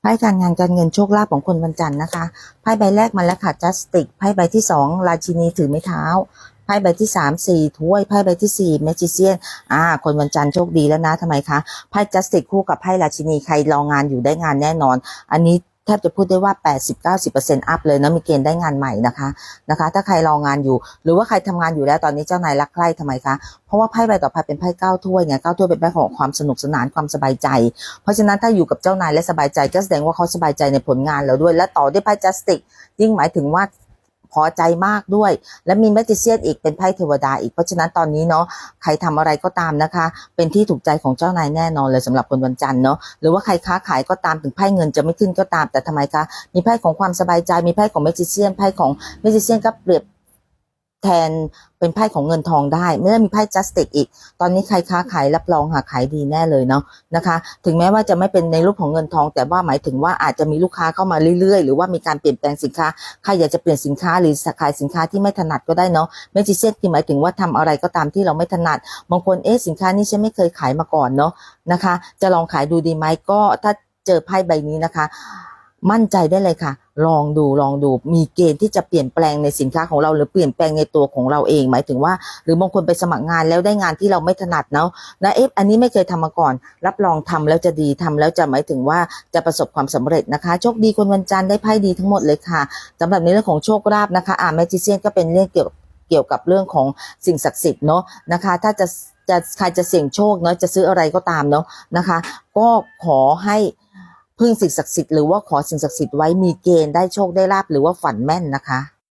ไพ่การงานการเงินโชคลาภของคนวันจันทร์นะคะไพ่ใบแรกมาแล้วค่ะจัสติกไพ่ใบที่สองราชินีถือไม้เท้าไพ่ใบที่สามสี่ถ้วยไพ่ใบที่สี่แมจิเซียนอ่า คนวันจันทร์โชคดีแล้วนะทำไมคะไพ่จัสติกคู่กับไพ่ราชินีใครรองานอยู่ได้งานแน่นอน อันนี้ ทบจะพูดได้ว่า 80-90%อัพเลยนะมีเกณฑ์ได้งานใหม่นะคะนะคะ ถ้าใครรองานอยู่ หรือว่าใครทำงานอยู่แล้วตอนนี้เจ้านายรักใคร่ทำไมคะ เพราะว่าไพ่ใบต่อไปเป็นไพ่เก้าถ้วยไงเก้าถ้วยเป็นไพ่ของความสนุกสนานความสบายใจ เพราะฉะนั้นถ้าอยู่กับเจ้านายและสบายใจก็แสดงว่าเขาสบายใจในผลงานเราด้วย และต่อด้วยไพ่จัสติกยิ่งหมายถึงว่า พอใจมากด้วย และมีแมจิเซียนอีกเป็นไพ่เทวดาอีกเพราะฉะนั้นตอนนี้เนาะใครทำอะไรก็ตามนะคะ เป็นที่ถูกใจของเจ้านายแน่นอนเลยสำหรับคนวันจันทร์เนาะหรือว่าใครค้าขายก็ตามถึงไพ่เงินจะไม่ขึ้นก็ตามแต่ทำไมคะมีไพ่ของความสบายใจมีไพ่ของแมจิเซียนไพ่ของแมจิเซียนก็เปรียบ แทนเป็นไพ่ของเงินทองได้ ไม่ได้มีไพ่จัสติกอีก ตอนนี้ใครค้าขายรับรองหาขายดีแน่เลยเนาะนะคะ ถึงแม้ว่าจะไม่เป็นในรูปของเงินทอง แต่ว่าหมายถึงว่าอาจจะมีลูกค้าเข้ามาเรื่อยๆ หรือว่ามีการเปลี่ยนแปลงสินค้า ใครอยากจะเปลี่ยนสินค้าหรือขายสินค้าที่ไม่ถนัดก็ได้เนาะเมจิเซตคือหมายถึงว่าทำอะไรก็ตามที่เราไม่ถนัด บางคนเอ๊ะสินค้านี้ฉันไม่เคยขายมาก่อนเนาะนะคะ จะลองขายดูดีไหมก็ถ้าเจอไพ่ใบนี้นะคะ มั่นใจได้เลยค่ะ ลองดูลองดู มีเกณฑ์ที่จะเปลี่ยนแปลงในสินค้าของเราหรือเปลี่ยนแปลงในตัวของเราเอง หมายถึงว่า หรือบางคนไปสมัครงานแล้วได้งานที่เราไม่ถนัดเนาะนะเอฟอันนี้ไม่เคยทำมาก่อน รับรองทำแล้วจะดีทำแล้วจะหมายถึงว่าจะประสบความสำเร็จนะคะโชคดีคนวันจันทร์ได้ไพ่ดีทั้งหมดเลยค่ะสำหรับในเรื่องของโชคลาภนะคะอ่าแมจิเซียนก็เป็นเรื่องเกี่ยวกับเกี่ยวกับเรื่องของสิ่งศักดิ์สิทธิ์เนาะนะคะ ถ้าจะจะใครจะเสี่ยงโชคเนาะจะซื้ออะไรก็ตามเนาะนะคะ ก็ขอให้ พึ่งสิ่งศักดิ์สิทธิ์หรือว่าขอสิ่งศักดิ์สิทธิ์ไว้มีเกณฑ์ได้โชคได้ลาบหรือว่าฝันแม่นนะคะ